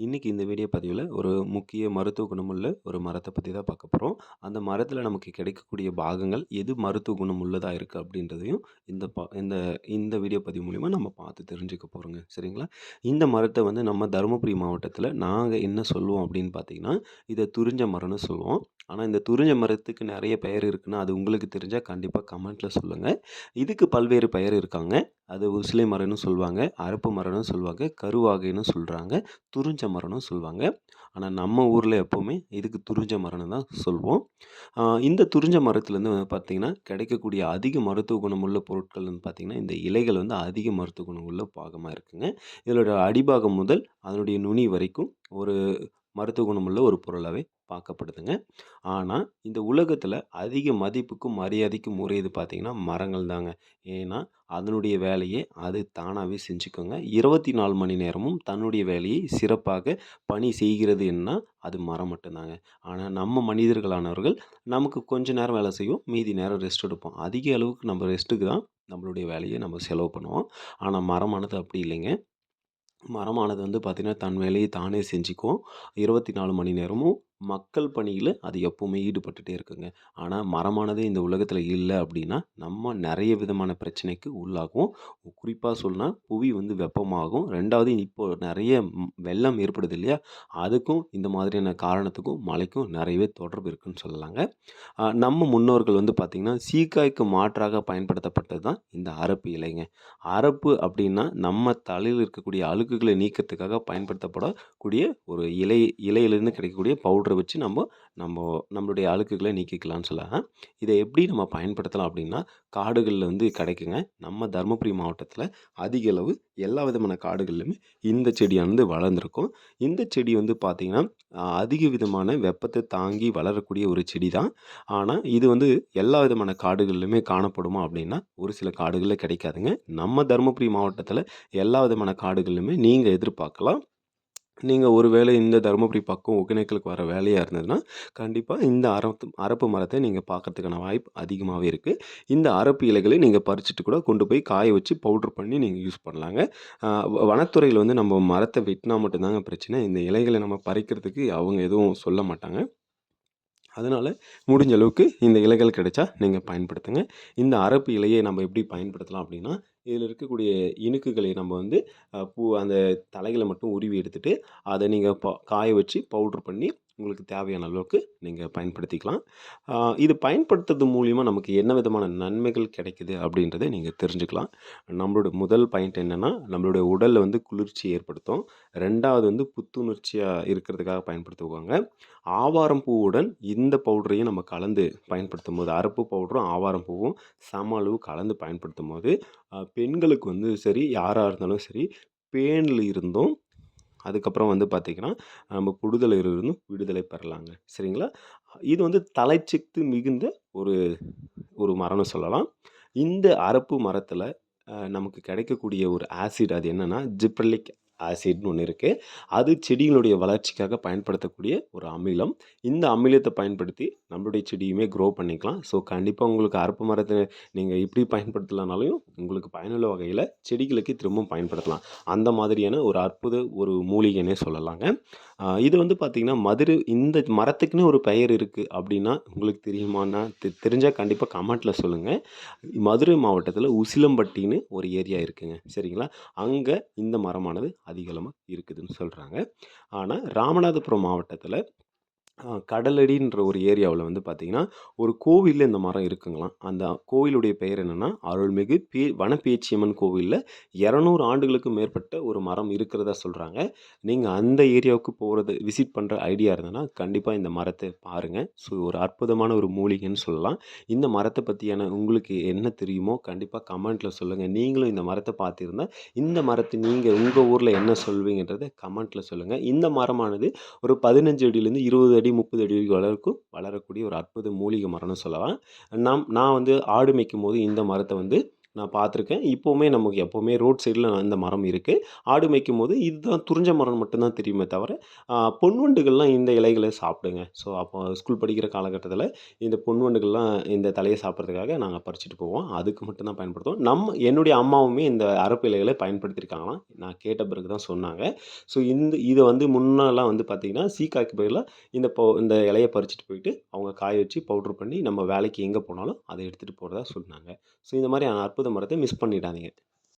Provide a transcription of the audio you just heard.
இன்றைக்கி இந்த வீடியோ பதிவில் ஒரு முக்கிய மருத்துவ குணமுள்ள ஒரு மரத்தை பற்றி தான் பார்க்க போகிறோம் அந்த மரத்தில் நமக்கு கிடைக்கக்கூடிய பாகங்கள் எது மருத்துவ குணம் உள்ளதாக இருக்குது அப்படின்றதையும் இந்த ப இந்த இந்த வீடியோ பதிவு மூலிமா நம்ம பார்த்து தெரிஞ்சுக்க போகிறோங்க சரிங்களா? இந்த மரத்தை வந்து நம்ம தருமபுரி மாவட்டத்தில் நாங்கள் என்ன சொல்லுவோம் அப்படின்னு பார்த்தீங்கன்னா, இதை துரிஞ்ச மரம்னு சொல்லுவோம். ஆனால் இந்த துரிஞ்ச மரத்துக்கு நிறைய பெயர் இருக்குன்னா, அது உங்களுக்கு தெரிஞ்சால் கண்டிப்பாக கமெண்ட்டில் சொல்லுங்கள் இதுக்கு பல்வேறு பெயர் இருக்காங்க. அது உசிலை மரம்னு சொல்லுவாங்க, அரப்பு மரம்னு சொல்லுவாங்க, கருவாகைன்னு சொல்கிறாங்க துரிஞ்ச துறிஞ்ச சொல்லுவாங்க. ஆனால் நம்ம ஊரில் எப்போவுமே இதுக்கு துரிஞ்ச மரணம் தான் சொல்வோம். இந்த துரிஞ்ச மரத்துலேருந்து வந்து பார்த்திங்கன்னா கிடைக்கக்கூடிய அதிக மருத்துவ குணமுள்ள பொருட்கள் வந்து பார்த்திங்கன்னா இந்த இலைகள் வந்து அதிக மருத்துவ குணமுள்ள பாகமாக இருக்குங்க. இதோட அடிபாகம் முதல் அதனுடைய நுனி வரைக்கும் ஒரு மருத்துவ குணமுள்ள ஒரு பொருளாகவே பார்க்கப்படுதுங்க. ஆனால் இந்த உலகத்தில் அதிக மதிப்புக்கும், மரியாதைக்கும் உரியது பார்த்திங்கன்னா மரங்கள் தாங்க. ஏன்னா, அதனுடைய வேலையை அது தானாகவே செஞ்சுக்கோங்க இருபத்தி நாலு மணி நேரமும் தன்னுடைய வேலையை சிறப்பாக பணி செய்கிறது என்ன அது மரம் மட்டும்தாங்க ஆனால் நம்ம மனிதர்களானவர்கள் நமக்கு கொஞ்ச நேரம் வேலை செய்வோம். மீதி நேரம் ரெஸ்ட் எடுப்போம். அதிக அளவுக்கு நம்ம ரெஸ்ட்டுக்கு தான் நம்மளுடைய வேலையை நம்ம செலவு பண்ணுவோம். ஆனால் மரமானது அப்படி இல்லைங்க. மரமானது வந்து பார்த்திங்கன்னா தன் வேலையை தானே செஞ்சுக்கும். 24 மணி நேரமும் மக்கள் பணியில் அது எப்பவுமே ஈடுபட்டுட்டே இருக்குங்க. ஆனால் மரமானது இந்த உலகத்தில் இல்லை அப்படின்னா, நம்ம நிறைய விதமான பிரச்சனைக்கு உள்ளாகும் குறிப்பாக சொன்னா புவி வந்து வெப்பமாகும். ரெண்டாவது இப்போ நிறைய வெள்ளம் ஏற்படுது இல்லையா? அதுக்கும் இந்த மாதிரியான காரணத்துக்கும் மழைக்கும் நிறையவே தொடர்பு இருக்குன்னு சொல்லலாங்க. நம்ம முன்னோர்கள் வந்து பார்த்திங்கன்னா சீக்காய்க்கு மாற்றாக பயன்படுத்தப்பட்டது தான் இந்த அரப்பு இலைங்க. அரப்பு அப்படின்னா, நம்ம தலையில் இருக்கக்கூடிய அழுக்குகளை நீக்கிறதுக்காக பயன்படுத்தப்படக்கூடிய ஒரு இலை இலையிலிருந்து கிடைக்கக்கூடிய பவுடர் வச்சு நம்ம நம்ம நம்மளுடைய அழுக்குகளை நீக்கிக்கலாம்னு சொல்லலாம். இதை எப்படி நம்ம பயன்படுத்தலாம் அப்படின்னா, காடுகளில் வந்து கிடைக்குங்க. நம்ம தருமபுரி மாவட்டத்தில் அதிக அளவு எல்லா விதமான காடுகள்லையுமே இந்த செடியானது வளர்ந்துருக்கும் இந்த செடி வந்து பார்த்திங்கன்னா அதிக விதமான வெப்பத்தை தாங்கி வளரக்கூடிய ஒரு செடி தான். ஆனால் இது வந்து எல்லா விதமான காடுகள்லையுமே காணப்படுமா அப்படின்னா, ஒரு சில காடுகளில் கிடைக்காதுங்க. நம்ம தருமபுரி மாவட்டத்தில் எல்லா விதமான காடுகள்லையுமே நீங்கள் எதிர்பார்க்கலாம். நீங்கள் ஒரு வேளை இந்த தருமபுரி பக்கம் ஒகேனக்கலுக்கு வர வேலையாக இருந்ததுன்னா, கண்டிப்பாக இந்த அரத்து அரப்பு மரத்தை நீங்கள் பார்க்கறதுக்கான வாய்ப்பு அதிகமாகவே இருக்குது இந்த அரப்பு இலைகளை நீங்கள் பறிச்சுட்டு கூட கொண்டு போய் காய வச்சு பவுடர் பண்ணி நீங்கள் யூஸ் பண்ணலாங்க. வனத்துறையில் வ வந்து நம்ம மரத்தை வெட்டினா மட்டும்தாங்க பிரச்சனை. இந்த இலைகளை நம்ம பறிக்கிறதுக்கு அவங்க எதுவும் சொல்ல மாட்டாங்க. அதனால் முடிஞ்ச அளவுக்கு இந்த இலைகள் கிடைச்சா நீங்கள் பயன்படுத்துங்க. இந்த அரப்பு இலையை நம்ம எப்படி பயன்படுத்தலாம் அப்படின்னா, இதில் இருக்கக்கூடிய இணுக்குகளை நம்ம வந்து பூ அந்த தலைகளை மட்டும் உருவி எடுத்துகிட்டு அதை நீங்கள் ப காய வச்சு பவுட்ரு பண்ணி உங்களுக்கு தேவையான அளவுக்கு நீங்கள் பயன்படுத்திக்கலாம். இது பயன்படுத்துறது மூலியமாக நமக்கு என்ன விதமான நன்மைகள் கிடைக்குது அப்படின்றத நீங்கள் தெரிஞ்சுக்கலாம். நம்மளோட முதல் பாயிண்ட் என்னன்னா, நம்மளுடைய உடலில் வந்து குளிர்ச்சி ஏற்படுத்தும். ரெண்டாவது வந்து புத்துணர்ச்சியாக இருக்கிறதுக்காக பயன்படுத்துவாங்க. ஆவாரம் பூவுடன் இந்த பவுடரையும் நம்ம கலந்து பயன்படுத்தும் போது அரப்பு பவுடரும், ஆவாரம் பூவும் சம அளவு கலந்து பயன்படுத்தும் போது பெண்களுக்கு வந்து சரி, யாராக இருந்தாலும் சரி, பேனில் இருந்தும், அதுக்கப்புறம் வந்து பார்த்திங்கன்னா நம்ம புடுதலையில இருந்தும் விடுதலை பெறலாங்க. சரிங்களா? இது வந்து தலைச்சித்து மிகுந்த ஒரு ஒரு மரம்னு சொல்லலாம். இந்த அரப்பு மரத்தில் நமக்கு கிடைக்கக்கூடிய ஒரு ஆசிட் அது என்னென்னா ஜிப்ரலிக் ஆசிட்னு ஒன்று இருக்குது அது செடிகளுடைய வளர்ச்சிக்காக பயன்படுத்தக்கூடிய ஒரு அமிலம். இந்த அமிலத்தை பயன்படுத்தி நம்மளுடைய செடியுமே க்ரோ பண்ணிக்கலாம். ஸோ, கண்டிப்பாக உங்களுக்கு அரப்பு மரத்தை நீங்கள் இப்படி பயன்படுத்தலனாலையும் உங்களுக்கு பயனுள்ள வகையில் செடிகளுக்கு திரும்பவும் பயன்படுத்தலாம். அந்த மாதிரியான ஒரு அற்புத ஒரு மூலிகைன்னே சொல்லலாங்க. இது வந்து பார்த்திங்கன்னா மதுரை இந்த மரத்துக்குன்னு ஒரு பெயர் இருக்குது அப்படின்னா, உங்களுக்கு தெரியுமான்னா, தெ தெரிஞ்சால் கண்டிப்பாக கமெண்ட்ல சொல்லுங்கள் மதுரை மாவட்டத்தில் உசிலம்பட்டின்னு ஒரு ஏரியா இருக்குங்க. சரிங்களா? அங்கே இந்த மரமானது அதிகளமாக இருக்குதுன்னு சொல்கிறாங்க ஆனால் ராமநாதபுரம் மாவட்டத்தில் கடலடின்ற ஒரு ஏரியாவில் வந்து பார்த்திங்கன்னா ஒரு கோவிலில் இந்த மரம் இருக்குங்களாம். அந்த கோவிலுடைய பெயர் என்னென்னா அருள்மிகு பே வனப்பேச்சியம்மன் கோவிலில் இரநூறு ஆண்டுகளுக்கு மேற்பட்ட ஒரு மரம் இருக்கிறதா சொல்கிறாங்க நீங்கள் அந்த ஏரியாவுக்கு போகிறது விசிட் பண்ணுற ஐடியா இருந்ததுன்னா, கண்டிப்பாக இந்த மரத்தை பாருங்கள் ஸோ, ஒரு அற்புதமான ஒரு மூலிகைன்னு சொல்லலாம். இந்த மரத்தை பற்றியான உங்களுக்கு என்ன தெரியுமோ, கண்டிப்பாக கமெண்ட்டில் சொல்லுங்கள் நீங்களும் இந்த மரத்தை பார்த்துருந்தா இந்த மரத்தை நீங்கள் உங்கள் ஊரில் என்ன சொல்வீங்கன்றதை கமெண்ட்டில் சொல்லுங்கள் இந்த மரமானது ஒரு 15 அடியிலேருந்து 20 அடி, 30 அடி வரைக்கும் வளரக்கூடிய ஒரு அற்புத மூலிகை மரம்னு சொல்லலாம். நாம் நான் வந்து ஆடு மேய்க்கும் போது இந்த மரத்தை வந்து நான் பார்த்துருக்கேன். இப்போவுமே நமக்கு எப்போவுமே ரோட் சைடில் இந்த மரம் இருக்குது ஆடு மேய்க்கும் போது இதுதான் துறிஞ்ச மரம் மட்டும்தான் தெரியுமே தவிர பொன்வண்டுகள்லாம் இந்த இலைகளை சாப்பிடுங்க. ஸோ அப்போ ஸ்கூல் படிக்கிற காலகட்டத்தில் இந்த பொன்வண்டுகள்லாம் இந்த தலையை சாப்பிட்றதுக்காக நாங்கள் பறிச்சுட்டு போவோம். அதுக்கு மட்டும்தான் பயன்படுத்துவோம். நம்ம என்னுடைய அம்மாவுமே இந்த அரப்பு இலைகளை பயன்படுத்தியிருக்காங்களாம் நான் கேட்ட பிறகு தான் சொன்னாங்க. ஸோ இந்த இதை வந்து முன்னெல்லாம் வந்து பார்த்திங்கன்னா சீக்காய்க்கு பதிலாக இந்த போ இந்த இலையை பறிச்சுட்டு போயிட்டு அவங்க காய வச்சு பவுட்ரு பண்ணி நம்ம வேலைக்கு எங்கே போனாலும் அதை எடுத்துகிட்டு போகிறதா சொன்னாங்க. ஸோ இந்த மாதிரி அற்புத மரத்தை மிஸ் பண்ணிடாதீங்க.